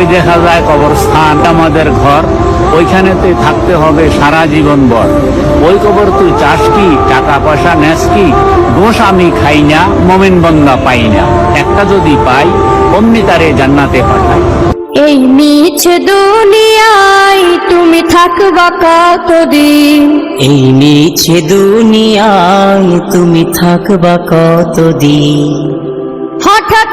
ওই দেখা যায় কবরস্থান আমাদের ঘর ওইখানে তুই থাকতে হবে সারা জীবন বর ওই কবর তুই চাস কি টাকা পয়সা নেস কি দোষ আমি খাই না মমিন বন্দা পাই না। একটা যদি পাই অমনি তারে জান্নাতে পাঠাই। এই মিছে দুনিয়ায় তুমি থাকবা কতদিন? এই মিছে দুনিয়ায় তুমি থাকবা কতদিন? হঠাৎ